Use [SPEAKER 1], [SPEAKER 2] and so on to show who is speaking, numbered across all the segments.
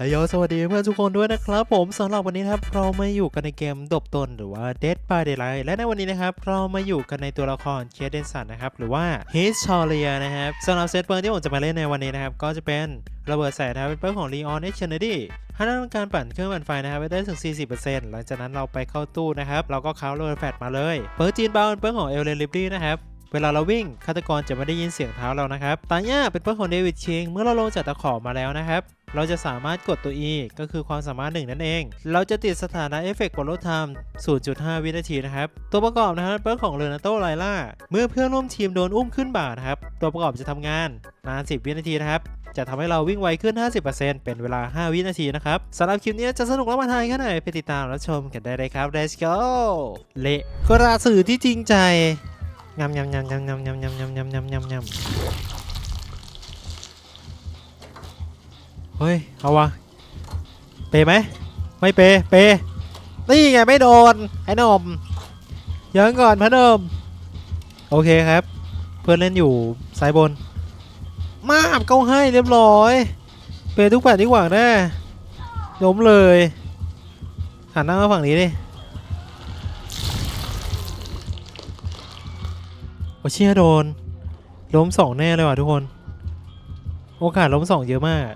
[SPEAKER 1] ฮยโยสวัสดีเพื่อนทุกคนด้วยนะครับ ผมสำหรับวันนี้นะครับเรามาอยู่กันในเกมดบตนหรือว่า Dead by Daylight และในวันนี้นะครับเรามาอยู่กันในตัวละครเคเดนสันนะครับหรือว่า h i s t o r i a นะครับสำหรับเซตเปิร์ที่ผมจะมาเล่นในวันนี้นะครับก็จะเป็นระเบิดแสงนะครับเป็นเปิร์ของ Leon H. Kennedy ถ้าต้องการปั่นเครื่องปั่นไฟนะครับไปได้ถึง 40%หลังจากนั้นเราไปเข้าตู้นะครับเราก็เข้าระเบิดแฟลชมาเลยเปิร์จีนบาวเป็นเปิร์ของเอลเลนลิบลี่นะครับ เวลาเราวิ่งฆาตกรจะไม่ได้ยินเสียงเท้าเรานะครับตาย่าเป็นเพื่อนของเดวิดคิงเมื่อเราลงจากตะขอมาแล้วนะครับเราจะสามารถกดตัว E ก็คือความสามารถหนึ่งนั่นเอง เราจะติดสถานะเอฟเฟกต์กดลดไทม์0.5 วินาทีนะครับ ตัวประกอบนะครับเป็นเพื่อนของเลนาโตไลล่า เมื่อเพื่อนร่วมทีมโดนอุ้มขึ้นบ่านะครับ ตัวประกอบจะทำงานนาน 10 วินาทีนะครับ จะทำให้เราวิ่งไวขึ้น 50%เป็นเวลา 5 วินาทีนะครับสำหรับคลิปนี้จะสนุกและมาทายแค่ไหนไปติดตามรับชมกันได้เลยครับ Let's go เละกระสือที่จริงใจ งำงำงำงำงำงำงำงำงำงำงำงำเฮ้ย เอาวะ เปย์ไหม ไม่เปย์เปย์นี่ไงไม่โดน ไอ้นมยังก่อนพะเนมโอเคครับ เพื่อนเล่นอยู่ซ้ายบน มาบเขาให้เรียบร้อย เปย์ทุกแปดที่หวังแน่ล้มเลยหันหน้ามาฝั่งนี้ดิ โอเชี่ยโดน ล้มสองแน่เลยว่ะทุกคน โอกาสล้มสองเยอะมาก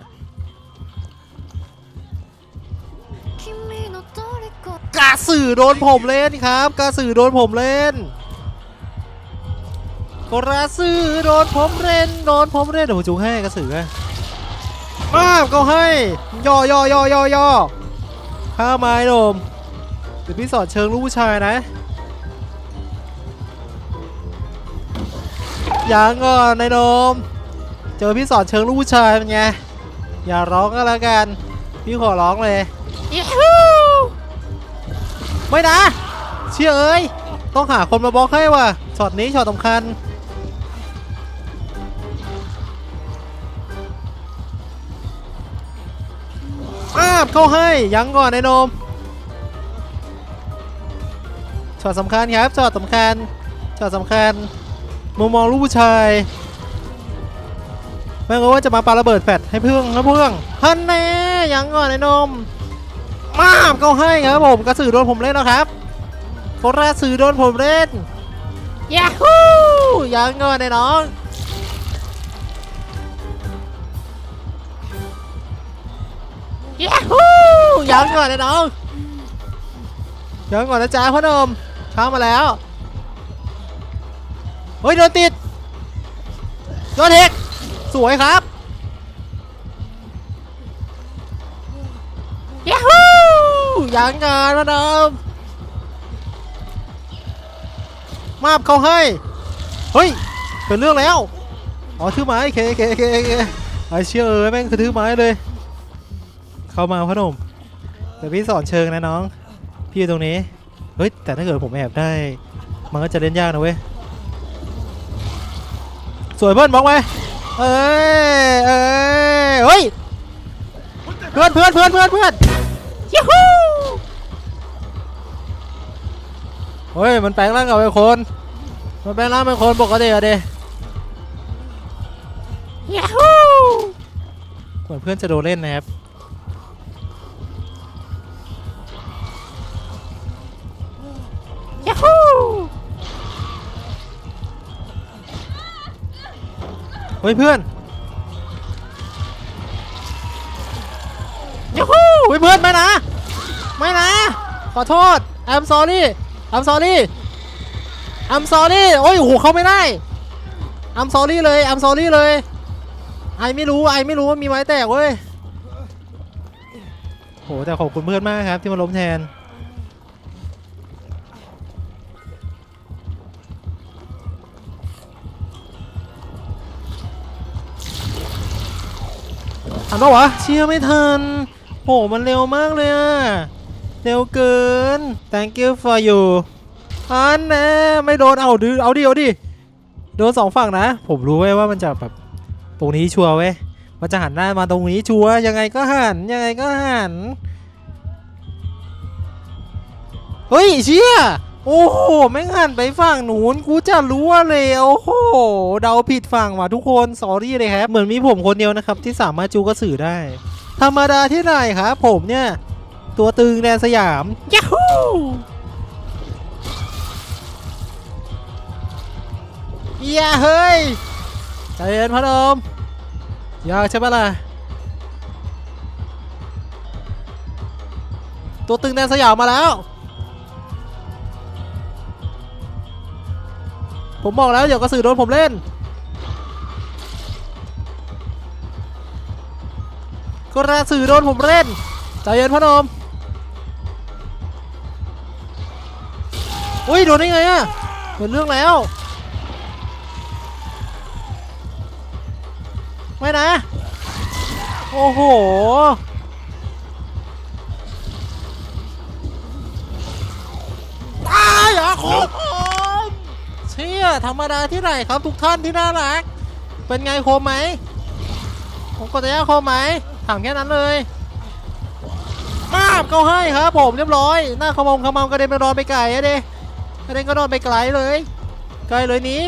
[SPEAKER 1] กาสื่อโดนผมเล่นครับ กาสื่อโดนผมเล่นกระสือโดนผมเล่นโดนผมเล่นเดี๋ยวผมจูงให้กระสือป้าบก็ให้ย่อย่อย่อย่อย่อข้าไม้ลมเดี๋ยวพี่สอนเชิงลูกผู้ชายนะ ยังก่อนนายโดมเจอพี่สอนเชิงลูกผู้ชายเป็นไง อย่าร้องก็แล้วกัน พี่ขอร้องเลยยูฮูไม่นะ เชื่อเอ้ย ต้องหาคนมาบล็อกให้ว่ะ ช็อตนี้ช็อตสำคัญอ้าบเข้าให้ยังก่อนไอ้นม ช็อตสำคัญครับ ช็อตสำคัญ ช็อตสำคัญ มุมมองลูกผู้ชายไม่รู้ว่าจะมาปาระเบิดแฟดให้เพื่องนะเพื่องฮันแน่ยังก่อนไอ้นม มาบเข้าให้ครับผมกระสือโดนผมเล่นนะครับโคราสือโดนผมเล่นยาฮูยังก่อนไอ้น้องยาฮูยังก่อนนะน้องยังก่อนนะจ๊ะพ่อหนมเข้ามาแล้ว เฮ้ยโดนติดโดนเทกสวยครับยาฮูยังก่อนพ่อหนมมาบเขาให้ เฮ้ย เป็นเรื่องแล้ว อ๋อถือไม้เคเคเคเคไอเชื่อเออแม่งคือถือไม้เลย เข้ามาพ่อหนุ่มเดี๋ยวพี่สอนเชิงนะน้อง พี่อยู่ตรงนี้ เฮ้ย แต่ถ้าเกิดผมแอบได้ มันก็จะเล่นยากนะเว้ย สวยเพื่อนบล็อกไว้เอ้ยเอ้ยเฮ้ยเพื่อนเพื่อนเพื่อนเพื่อนเพื่อนยูฮูเฮ้ยมันแปลงร่างกับไอ้คนมันแปลงร่างเป็นคนปกติอะเดยูฮูเหมือนเพื่อนจะโดนเล่นนะครับ ฮ้ยเพื่อนยาฮูเฮ้ยเพื่อนไม่นะ ไม่นะ ขอโทษ I'm sorry I'm sorry I'm sorry โอ้ยโหเข้าไม่ได้ I'm sorry เลย I'm sorry เลยไอไม่รู้ไอไม่รู้ว่ามีไม้แตกเว้ยโหแต่ขอบคุณเพื่อนมากครับที่มาล้มแทน ทันปะวะเชี่ยไม่ทันโหมันเร็วมากเลยอะเร็วเกิน thank you for you อันแน่ไม่โดนเอาดิเอาดิเอาดิโดนสองฝั่งนะ ผมรู้ไว้ว่ามันจะแบบตรงนี้ชัวร์เว้ยมันจะหันหน้ามาตรงนี้ชัวร์ยังไงก็หันยังไงก็หันเฮ้ยเชี่ย โอ้โหแม่งหันไปฝั่งหนูนกูจะรู้ว่าเลยโอ้โหเดาผิดฝั่งว่ะทุกคนสอรี่เลยครับเหมือนมีผมคนเดียวนะครับที่สามารถจูกระสือได้ ธรรมดาที่ไหนครับผมเนี่ย ตัวตึงแดนสยามยาฮูอย่าเฮ้ยใจเย็นพอดมอยากใช่ปะล่ะตัวตึงแดนสยามมาแล้ว ผมบอกแล้วเดี๋ยวกระสือโดนผมเล่น กระสือโดนผมเล่นใจเย็นพ่อนมอุ้ยโดนได้ไงอะเป็นเรื่องแล้ว ไม่นะ โอ้โหตายเหรอคุณ ชี่ยธรรมดาที่ไหนครับทุกท่านที่น่ารัก เป็นไงโคมไหมผมกดจะแย่โคมไหมถามแค่นั้นเลยมาบเขาให้ครับผมเรียบร้อย หน้าขมงขมำกระเด็นไปนอนไปไกลอะเด้กระเด็นก็นอนไปไกลเลย ไกลเลยนี้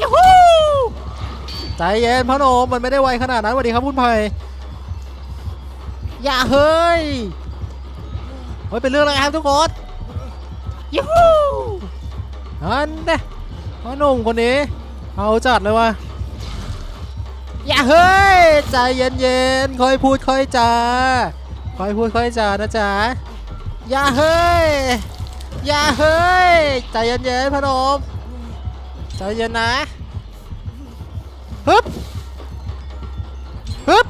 [SPEAKER 1] ยูฮูใจเย็นพ่อโนมมันไม่ได้ไวขนาดนั้นสวัสดีครับคุณไผ่อย่าเฮ้ยเฮ้ยเป็นเรื่องอะไรครับทุกคน ยูฮูอันเด้พ่อหนุ่มคนนี้ เอาจัดเลยวะอย่าเฮ้ย ใจเย็นๆ ค่อยพูดค่อยจา ค่อยพูดค่อยจานะจ๊ะ อย่าเฮ้ย อย่าเฮ้ย ใจเย็นๆพ่อหนุ่มใจเย็นนะฮึบฮึบ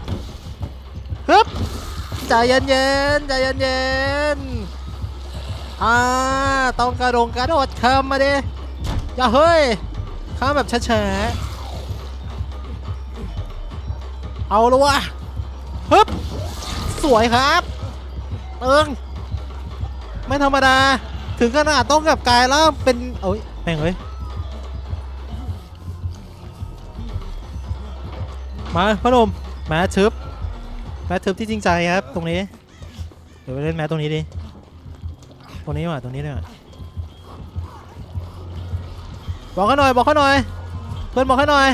[SPEAKER 1] ฮึบใจเย็นๆใจเย็นๆ อ่าต้องกระโดงกระโดดข้ามมาดิอย่าเฮ้ยข้ามแบบช้าๆเอาละวะฮึบสวยครับเอิงไม่ธรรมดาถึงขนาดต้องกับกลายแล้วเป็นโอ้ยแม่งเอ้ยมาพ่อหนุ่มมาชึบแมททึบที่จริงใจครับตรงนี้เดี๋ยวไปเล่นแมทตรงนี้ดิ รงนี้ว่ะตรงนี้ดีกว่าบอกเขาหน่อยบอกเขาหน่อย เพื่อนบอกเขาหน่อย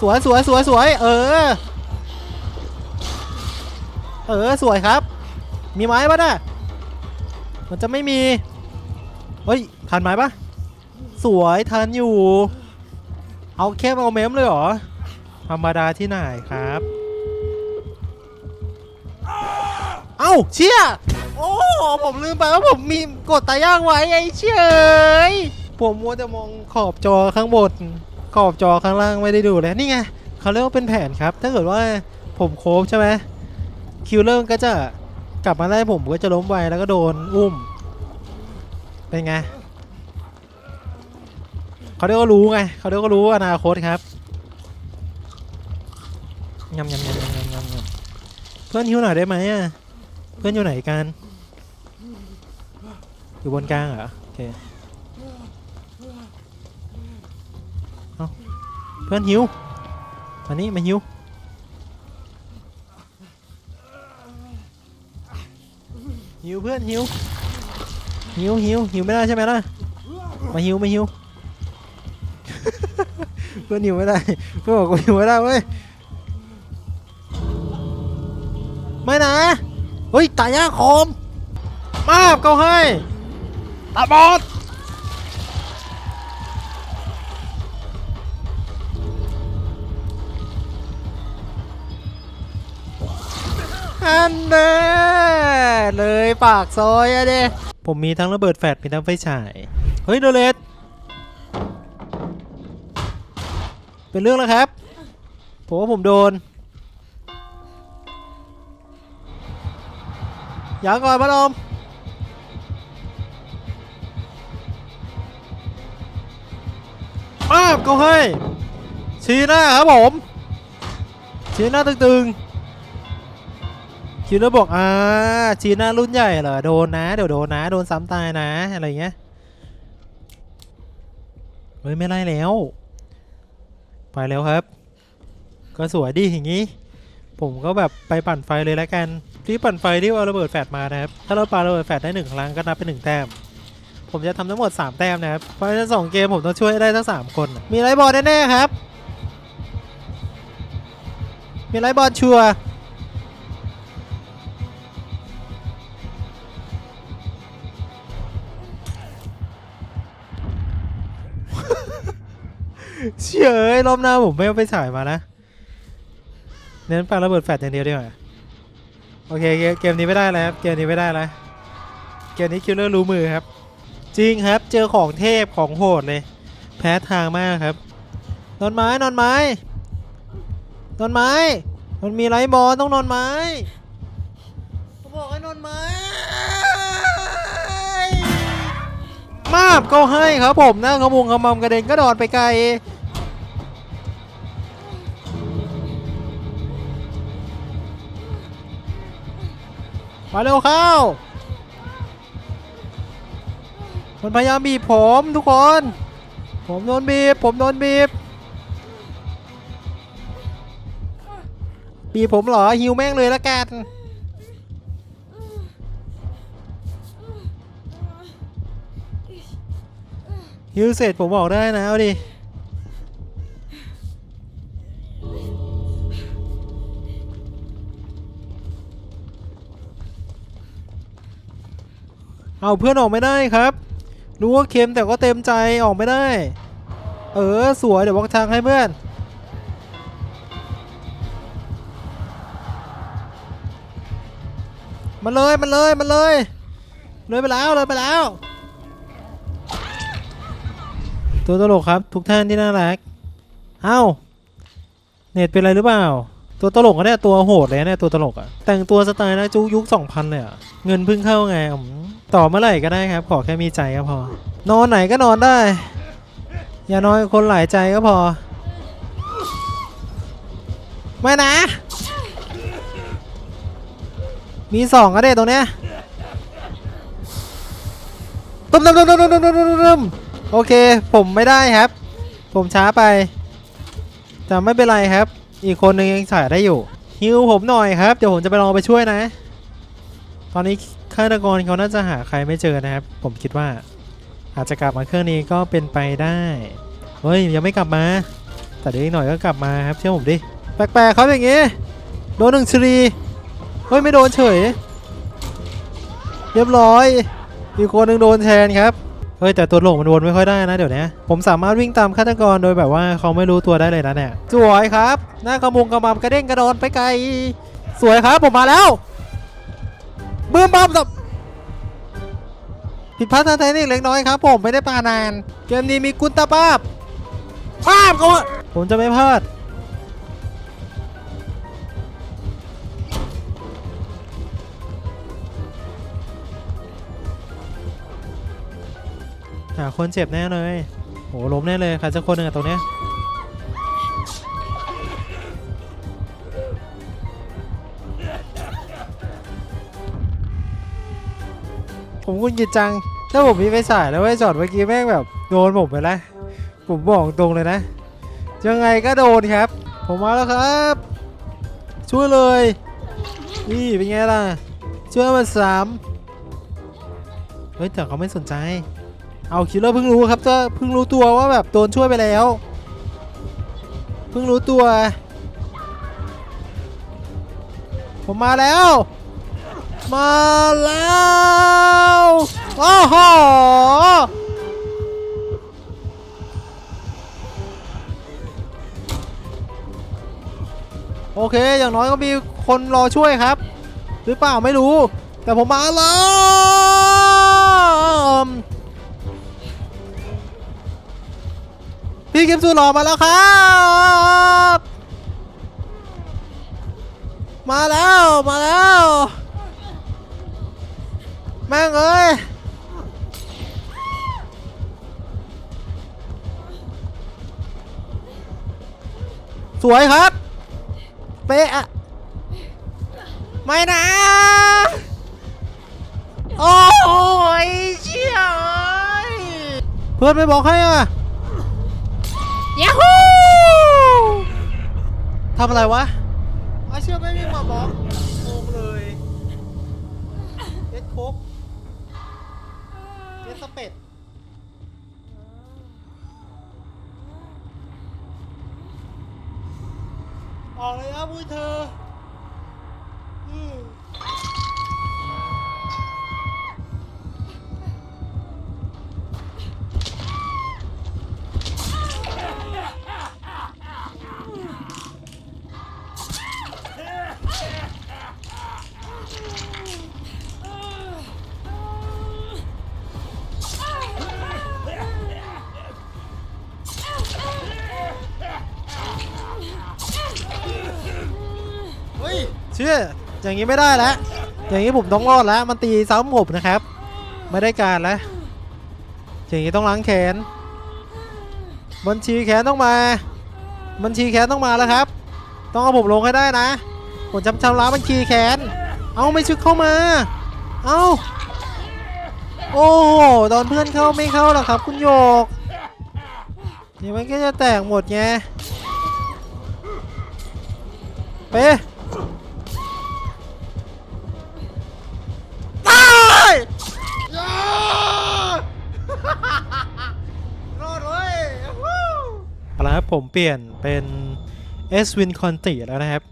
[SPEAKER 1] สวยสวยสวยสวยเออ เออสวยครับ มีไม้ปะน่ะมันจะไม่มี เฮ้ยทันไม้ปะสวยทันอยู่ เอาแค่เอาเมมเลยเหรอ ธรรมดาที่ไหนครับ เอ้าเชี่ย อ้ผมลืมไปว่าผมมีกดตาย่างไว้ไอ้เชยผมมัวแต่มองขอบจอข้างบน ขอบจอข้างล่างไม่ได้ดูเลยนี่ไงเขาเรียกว่าเป็นแผนครับ ถ้าเกิดว่าผมโคฟใช่ไหมคิวเลอร์ก็จะกลับมาได้ผมก็จะล้มไวแล้วก็โดนอุ้ม เป็นไงเขาเรียกว่ารู้ไงเขาเรียกว่ารู้อนาคตครับยำยำยำยำยำยำยำเพื่อนหิวหน่อยได้ไหมอะ เพื่อนอยู่ไหนกัน อยู่บนกลางเหรอโอเคเอาเพื่อนหิวมานี่มาหิวหิวเพื่อนหิวหิวหิวหิวไม่ได้ใช่ไหมล่ะมาหิวมาหิวเพื่อนหิวไม่ได้เพื่อนบอกกูหิวไม่ได้เว้ยไม่นะเฮ้ยตายาคม มาบเขาให้ตาบอดอันเน่เลยปากซอยอะเด้ผมมีทั้งระเบิดแฟลชมีทั้งไฟฉาย เฮ้ยโดเลตเป็นเรื่องแล้วครับ ผมว่าผมโดนอย่าก่อนพะนม บเขาให้ ชี้หน้าครับผม ชี้หน้าตึงๆคิดแล้วบอกอ่าชี้หน้ารุ่นใหญ่เหรอโดนนะเดี๋ยวโดนนะโดนซ้ำตายนะอะไรเงี้ยเฮ้ยไม่ไล่แล้ว ไปแล้วครับ ก็สวยดีอย่างงี้ ผมก็แบบไปปั่นไฟเลยแล้วกัน ที่ปั่นไฟที่เอาระเบิดแฟดมานะครับ ถ้าเราปาระเบิดแฟดได้หนึ่งครั้งก็นับเป็นหนึ่งแต้ม ผมจะทำทั้งหมด 3 แต้มนะครับ เพราะฉะนั้นสองเกมผมต้องช่วยได้ทั้ง 3 คน มีไรบอลแน่ๆครับ มีไรบอลชัวร์เชื่อเอ้ยรอบหน้าผมไม่เอาไปฉายมานะ เน้นปาระเบิดแฟลชอย่างเดียวดีกว่าโอเคเกมเกมนี้ไม่ได้แล้วครับ เกมนี้ไม่ได้แล้ว เกมนี้คิลเลอร์รู้มือครับ จริงครับ เจอของเทพของโหดเลย แพ้ทางมากครับ นอนไม้นอนไม้ นอนไม้ มันมีไรบอลต้องนอนไม้เขาบอกให้นอนไม้ มาบก็ให้ครับผมน้าขมุงขมำกระเด็นก็ดอนไปไกลมาเร็วเข้า มันพยายามบีบผมทุกคน ผมโดนบีบ ผมโดนบีบ บีบผมเหรอฮิวแม่งเลยละกันฮิวเสร็จผมบอกได้นะเอาดิเอาเพื่อนออกไม่ได้ครับ รู้ว่าเค็มแต่ก็เต็มใจออกไม่ได้ เออ สวย เดี๋ยวบอกทางให้เพื่อน มันเลย มันเลย มันเลย เลยไปแล้ว เลยไปแล้ว ตัวตลกครับ ทุกท่านที่น่ารัก เอ้า เน็ตเป็นอะไรหรือเปล่า ตัวตลกก็ได้ตัวโหดเลยเนี่ยตัวตลกอะแต่งตัวสไตล์นะจุยุค2000เลยอะเงินพึ่งเข้าไงต่อเมื่อไหร่ก็ได้ครับ ขอแค่มีใจก็พอ นอนไหนก็นอนได้ อย่านอนคนหลายใจก็พอ ไม่นะ มีสองก็ได้ตรงเนี้ยตุ้มตุ้มตุ้มตุ้มตุ้มตุ้มตุ้มโอเค ผมไม่ได้ครับ ผมช้าไป แต่ไม่เป็นไรครับ อีกคนนึงยังถ่ายได้อยู่ฮิวผมหน่อยครับ เดี๋ยวผมจะไปลองไปช่วยนะ ตอนนี้ฆาตกรเขาน่าจะหาใครไม่เจอนะครับ ผมคิดว่า อาจจะกลับมาเครื่องนี้ก็เป็นไปได้เฮ้ยยังไม่กลับมา แต่เดี๋ยวอีกหน่อยก็กลับมาครับเชื่อผมดิแปลกๆเขาอย่างงี้โดนหนึ่งชรีเฮ้ยไม่โดนเฉย เรียบร้อยอีกคนหนึ่งโดนแทนครับ ฮ้ยแต่ตัวหลงมันวนไม่ค่อยได้นะเดี๋ยวนี้ผมสามารถวิ่งตามฆาตกรโดยแบบว่าเขาไม่รู้ตัวได้เลยนะเนี่ยสวยครับหน้ากระมุงกระมำกระเด้งกระโดนไปไกล สวยครับผมมาแล้วบื้มบ้ามสับผิดพลาดทางเทคนิคเล็กน้อยครับ ผมไม่ได้ปานาน เกมนี้มีกุนตาป้าบป้าบก็ผมจะไม่พลาด หาคนเจ็บแน่เลยโหล้มแน่เลยใครสักคนหนึ่งตรงเนี้ยผมกุญกิจจัง ถ้าผมมีไฟฉายแล้วไอ้จอดเมื่อกี้แม่งแบบโดนผมไปแล้ว ผมบอกตรงเลยนะ ยังไงก็โดนครับ ผมมาแล้วครับ ช่วยเลย นี่เป็นไงล่ะ ช่วยมาสามเฮ้ยแต่เขาไม่สนใจ เอาคิลเลอร์เพิ่งรู้ครับจะเพิ่งรู้ตัวว่าแบบโดนช่วยไปแล้ว เพิ่งรู้ตัว ผมมาแล้ว มาแล้วโอ้โหโอเค อย่างน้อยก็มีคนรอช่วยครับ หรือเปล่าไม่รู้ แต่ผมมาแล้ว พี่กิมซูหล่อมาแล้วครับ มาแล้วมาแล้ว แม่งเอ้ยสวยครับ เป๊ะอะไม่นะ โอ้ยเชี่ยเอ้ยเพื่อนไม่บอกให้อะ
[SPEAKER 2] ยาฮู
[SPEAKER 1] ทำอะไรวะไม่เชื่อไม่มีมาบอกงงเลยเอ็ดโคกเอ็ดสเป็ดออกเลยครับุ้ยเธอ อย่างนี้ไม่ได้แล้ว อย่างนี้ผมต้องรอดแล้ว มันตีซ้ำผมนะครับ ไม่ได้การแล้ว อย่างนี้ต้องล้างแขน บัญชีแขนต้องมา บัญชีแขนต้องมาแล้วครับ ต้องเอาผมลงให้ได้นะ ผมจำชำระบัญชีแขน เอาไม่ชึกเข้ามา เอาโอ้โหตอนเพื่อนเข้าไม่เข้าหรอกครับ คุณโยกเดี๋ยวมันก็จะแตกหมดไงเป๊ะ ผมเปลี่ยนเป็นเอสวินคอนติแล้วนะครับ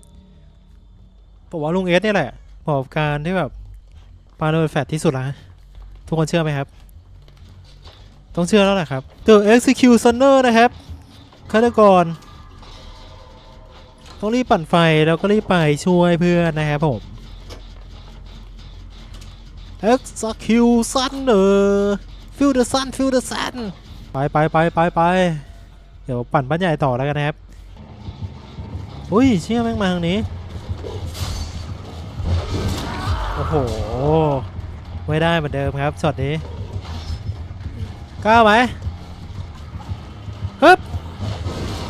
[SPEAKER 1] ผมว่าลุงเอสนี่แหละประกอบการที่แบบปาโดนแฟตที่สุดล้วทุกคนเชื่อไหมครับ ต้องเชื่อแล้วแหละครับ The Executioner นะครับฆาตกรต้องรีบปั่นไฟแล้วก็รีบไปช่วยเพื่อนนะครับผม Execution เออ Feel the sun Feel the sun ไปไปไปไปไป เดี๋ยวปั่นบ้านใหญ่ต่อแล้วกันนะครับ อุ้ยเชี่ยแม่งมาทางนี้ โอ้โห ไม่ได้เหมือนเดิมครับช็อตนี้กล้าไหมฮึบ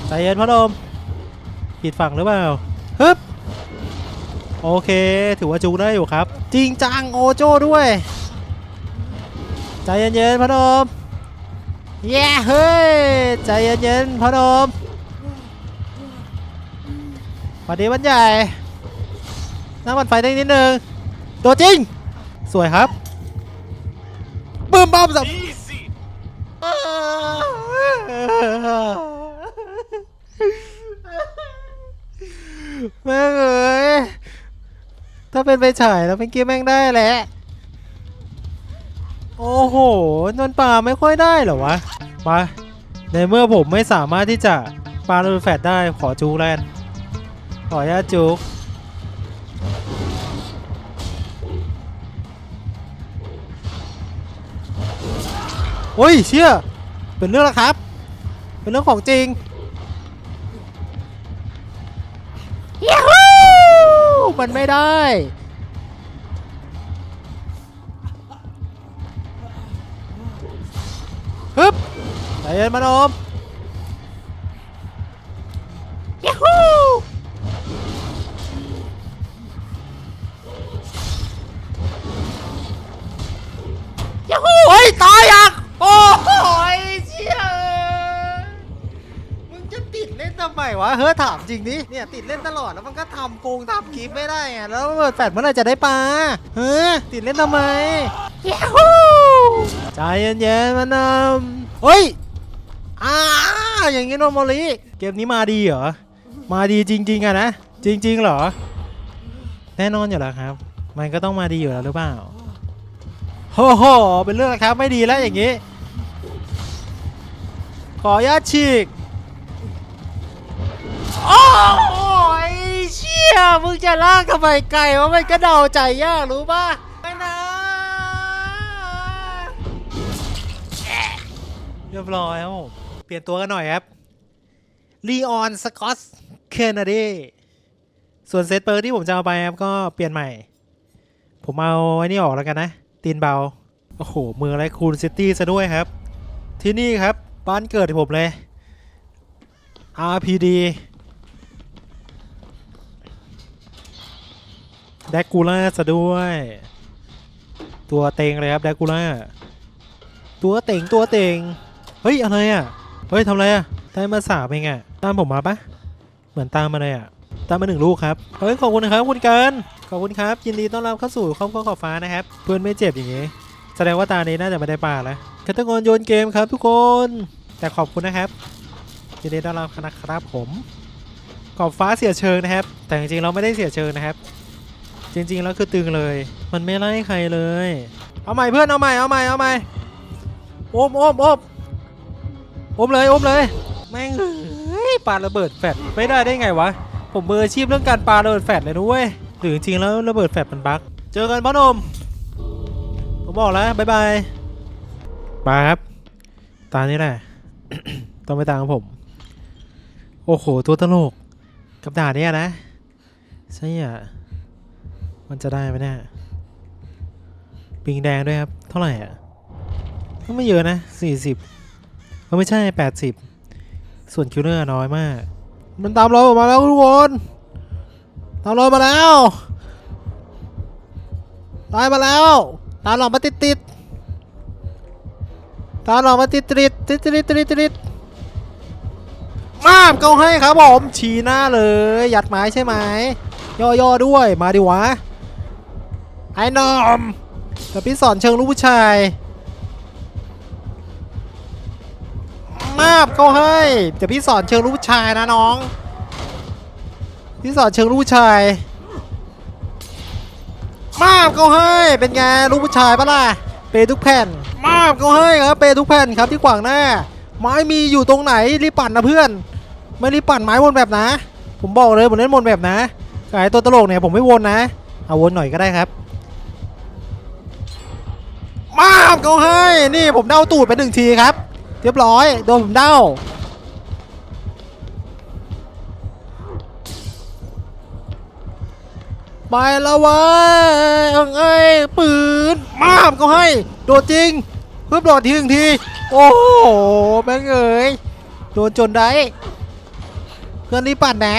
[SPEAKER 1] ใจเย็นพ่อโดมผิดฝั่งหรือเปล่าฮึบโอเค ถือว่าจูได้อยู่ครับ จริงจังโอโจ้ด้วย ใจเย็นๆพอดม เย้เฮ้ย ใจเย็นๆพอดมสวัสดีวันใหญ่นั่งบันไฟได้นิดนึง ตัวจริง สวยครับปื้มบ้อมสับแม่งเอ้ยถ้าเป็นไปฉายแล้วเมื่อกี้แม่งได้แหละ โอ้โหนนป่าไม่ค่อยได้เหรอวะมาในเมื่อผมไม่สามารถที่จะปาลูแฟดได้ขอจูกแลนขอญาตจูกโอ้ยเชื่อเป็นเรื่องแล้วครับ เป็นเรื่องของจริง
[SPEAKER 2] ยาฮู
[SPEAKER 1] มันไม่ได้ เย็นมาโนม
[SPEAKER 2] ยาฮู
[SPEAKER 1] ยาฮูเฮ้ยตายอะโอ้โหยเชี่ยมึงจะติดเล่นทำไมวะ เฮ้ยถามจริงดิเนี่ยติดเล่นตลอดแล้วมันก็ทำโกงทำคลิปไม่ได้อะแล้วเปิดแฟดเมื่อไหร่จะได้ปลาเฮ้ยติดเล่นทำไม
[SPEAKER 2] ยาฮู
[SPEAKER 1] ใจเย็นๆมานำเฮ้ย อ้าอย่างงี้โนโมริเกมนี้มาดีเหรอ มาดีจริง ๆอะนะ จริง ๆ เหรอ แน่นอนอยู่แล้วครับ มันก็ต้องมาดีอยู่แล้วหรือเปล่าโอ้โห เป็นเรื่องนะครับไม่ดีแล้วอย่างงี้ ขออนุญาตฉีก โอ้ยเชี่ยมึงจะลากทำไมไก่ว่ามันก็เดาใจยากรู้ป่ะไม่นะเรียบร้อยครับผม ลี่ยนตัวกันหน่อยครับลีออนสกอตเคนเนดีส่วนเซตเปอร์ที่ผมจะเอาไปครับก็เปลี่ยนใหม่ ผมเอาไอ้นี่ออกแล้วกันนะ ตีนเบา โอ้โหเมืองไรคูนซิตี้ซะด้วยครับ ที่นี่ครับ บ้านเกิดผมเลย RPD แดกกูล่าซะด้วย ตัวเต็งเลยครับแดกกูล่า ตัวเต็งตัวเต็งเฮ้ย อะไรอะ เฮ้ยทำอะไรอะได้มาสามเองอะตามผมมาปะเหมือนตามมาเลยอะตามมาหนึ่งลูกครับ เฮ้ยขอบคุณนะครับคุณกันขอบคุณครับ ยินดีต้อนรับเข้าสู่ครอบครัวขอบฟ้านะครับ เพื่อนไม่เจ็บอย่างงี้ แสดงว่าตานี้น่าจะไม่ได้ปลาแล้วฆาตกรโยนเกมครับทุกคน แต่ขอบคุณนะครับ ยินดีต้อนรับนะครับผมกรอบฟ้าเสียเชิงนะครับ แต่จริงๆเราไม่ได้เสียเชิงนะครับ จริงๆแล้วคือตึงเลย มันไม่ไล่ใครเลย เอาใหม่เพื่อนเอาใหม่เอาใหม่เอาใหม่โอมโอมโอมโอมเลยโอมเลย แม่งเฮ้ยปาระเบิดแฟดไม่ได้ได้ไงวะ ผมมืออาชีพเรื่องการปาระเบิดแฟดเลยด้วยหรือจริงๆแล้วระเบิดแฟดมันบั๊กเจอกันพ่อหนมผมบอกแล้วบายบายมาครับ ตานี้แหละ ต้องไปตามผม โอ้โห ตัวตลก กับด่าเนี่ยนะ ใช่อะ มันจะได้ไหมเนี่ย ปิงแดงด้วยครับ เท่าไหร่อะ ก็ไม่เยอะนะสี่สิบ ก็ไม่ใช่ 80 ส่วนคิวเลอร์น้อยมาก มันตามเราออกมาแล้วทุกคนตามเรามาแล้วตายมาแล้วตามหลอกมาติดติดตามหลอกมาติดติดติดติดติดติดมาเขาให้ครับผมชี้หน้าเลยหยัดไม้ใช่ไหมย่อๆด้วยมาดิวะไอ้นอมแต่พี่สอนเชิงลูกผู้ชายาบเขาให้แต่พี่สอนเชิงลูกชายนะน้อง พี่สอนเชิงลูกชาย มาบเขาให้เป็นไงลูกผู้ชายปะล่ะเปย์ทุกแผ่น มาบเขาให้ครับเปย์ทุกแผ่นครับที่ขวางหน้า ไม้มีอยู่ตรงไหนรีบปั่นนะเพื่อน ไม่รีบปั่นไม้วนแบบนะ ผมบอกเลยผมเล่นวนแบบนะกายตัวตลกเนี่ยผมไม่วนนะ เอาวนหน่อยก็ได้ครับมาบเขาให้นี่ผมเด้าตูดไปหนึ่งทีครับ เรียบร้อย โดนผมเด้าไปแล้วเวะเอ้ยปืนมาบก็ให้ โดดจริงเพิ่มโดดทีหนึ่งที โอ้โหแม่งเอ้ยโดนจนได้ เพื่อนรีบปั่นนะ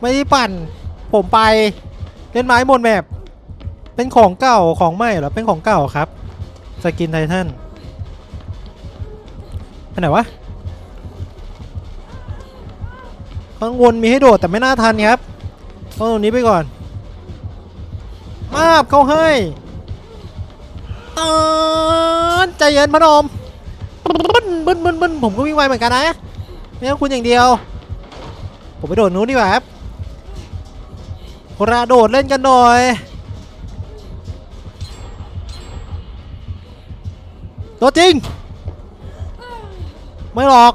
[SPEAKER 1] ไม่ได้ปั่น ผมไปเล่นไม้บนแบบเป็นของเก่าของใหม่หรอ เป็นของเก่าครับ สกินไททัน ไปไหนวะข้างบนมีให้โดดแต่ไม่น่าทันครับต้องตรงนี้ไปก่อนมาบเขาให้ตอนใจเย็นพนมบึ้นบึ้นบึ้นบึ้นผมก็วิ่งไวเหมือนกันนะไม่ต้องคุณอย่างเดียว ผมไปโดดนู้นดีกว่าครับกระโดดเล่นกันหน่อย ตัวจริง ไม่หรอก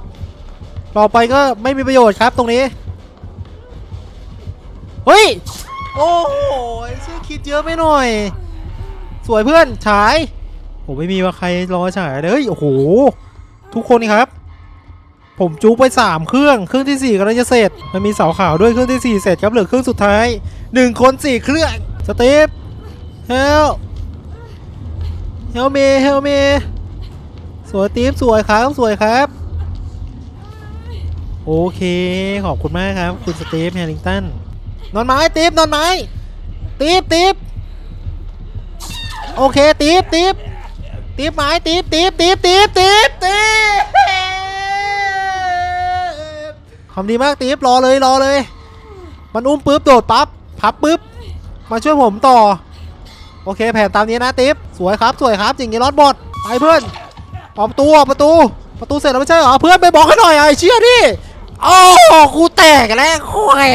[SPEAKER 1] ต่อไปก็ไม่มีประโยชน์ครับตรงนี้ เฮ้ย โอ้โหชื่อคิดเยอะไปหน่อย สวยเพื่อนฉายผมไม่มีว่าใครรอฉายเลยเฮ้ยโอ้โห ทุกคนนี่ครับ ผมจุกไป 3 เครื่อง เครื่องที่ 4กำลังจะเสร็จ มันมีเสาขาวด้วยเครื่องที่ 4 เสร็จครับเหลือเครื่องสุดท้าย 1 คน 4 เครื่องสตีฟเฮลเฮลเมเฮลเมสวยตีฟสวยครับ สวยครับ โอเค ขอบคุณมากครับ คุณสตีฟแฮริงตันนอนไม้ตีฟนอนไม้ตีฟตีฟโอเคตีฟตีฟตีฟไม้ตีฟตีฟตีฟตีฟตีฟตีฟทำดีมากตีฟรอเลยรอเลย มันอุ้มปุ๊บโดดปั๊บพับปุ๊บมาช่วยผมต่อ โอเคแผนตามนี้นะตีฟสวยครับสวยครับจริงๆรอดบดไปเพื่อนออกประตูออกประตูประตูเสร็จแล้วไม่ใช่เหรอเพื่อนไปบอกให้หน่อยไอ้เชี่ยดิ โอ้กูแตกแล้วโอ้ย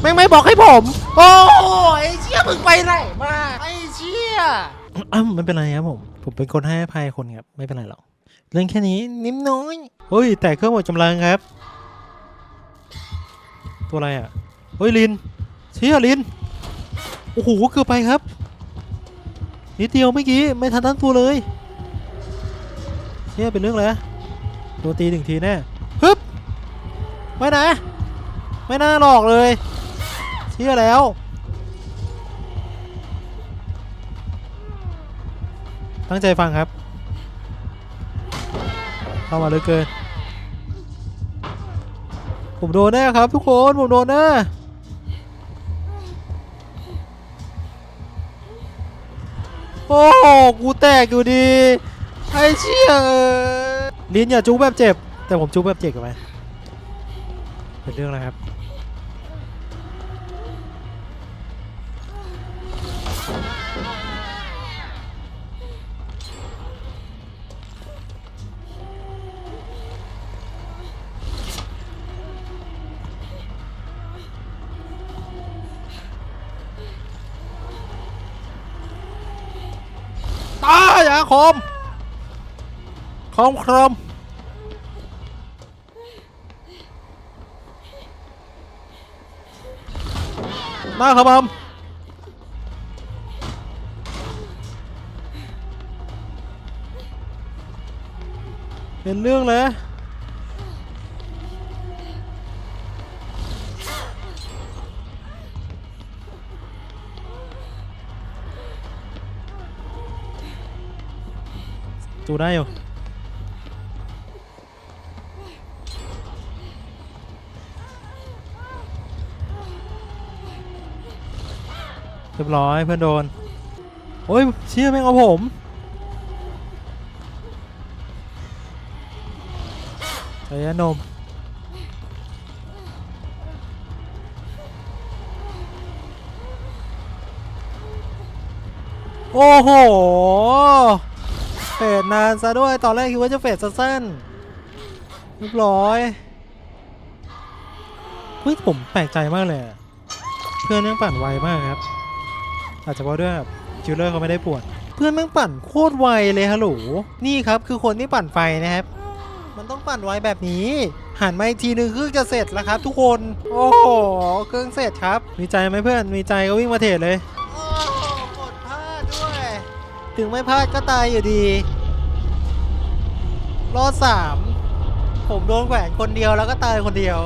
[SPEAKER 1] ไม่ไม่บอกให้ผม โอ้ไอ้เชี่ยมึงไปไหนมาไอ้เชี่ยอ้าไม่เป็นไรครับผม ผมเป็นคนให้อภัยคนครับ ไม่เป็นไรหรอก เรื่องแค่นี้นิ่มน้อยเฮ้ย แต่เครื่องหมดกำลังครับ ตัวอะไรอะ เฮ้ยลิน เชี่ยลิน โอ้โหเกือบไปครับ นิดเดียวเมื่อกี้ ไม่ทันตั้งตัวเลย เชี่ยเป็นเรื่องอะไรโดนตีหนึ่งทีแน่ ไม่นะ ไม่น่าหลอกเลยเชื่อแล้ว ตั้งใจฟังครับ เข้ามาเลยเกิน ผมโดนแน่ครับทุกคน ผมโดนแน่โอ้โหกูแตกอยู่ดี ไอ้เชี่ยลิ้นอย่าจุกแบบเจ็บ แต่ผมจุกแบบเจ็บกันไหม เป็นเรื่องแล้วครับ ตายอาคมคอมครม ได้ครับผมเป็นเรื่องเลยจูได้อยู่ เรียบร้อยเพื่อนโดน โอ้ยเชี่ยแม่งเอาผม ใจเย็นนมโอ้โห เฟดนานซะด้วย ตอนแรกคิดว่าจะเฟดสั้นๆเรียบร้อย เฮ้ย ผมแปลกใจมากเลย เพื่อนแม่งปั่นไวมากครับ อาจจะเพราะด้วยแบบคิวเลอร์เขาไม่ได้ปวด เพื่อนแม่งปั่นโคตรไวเลยฮัลโหลนี่ครับคือคนที่ปั่นไฟนะครับ มันต้องปั่นไวแบบนี้หันมาอีกทีนึงเครื่องจะเสร็จแล้วครับ ทุกคนโอ้โหเครื่องเสร็จครับ มีใจไหมเพื่อนมีใจก็วิ่งมาเทรดเลยโอ้โหกดพลาดด้วย ถึงไม่พลาดก็ตายอยู่ดี รอดสามผมโดนแขวนคนเดียวแล้วก็ตายคนเดียว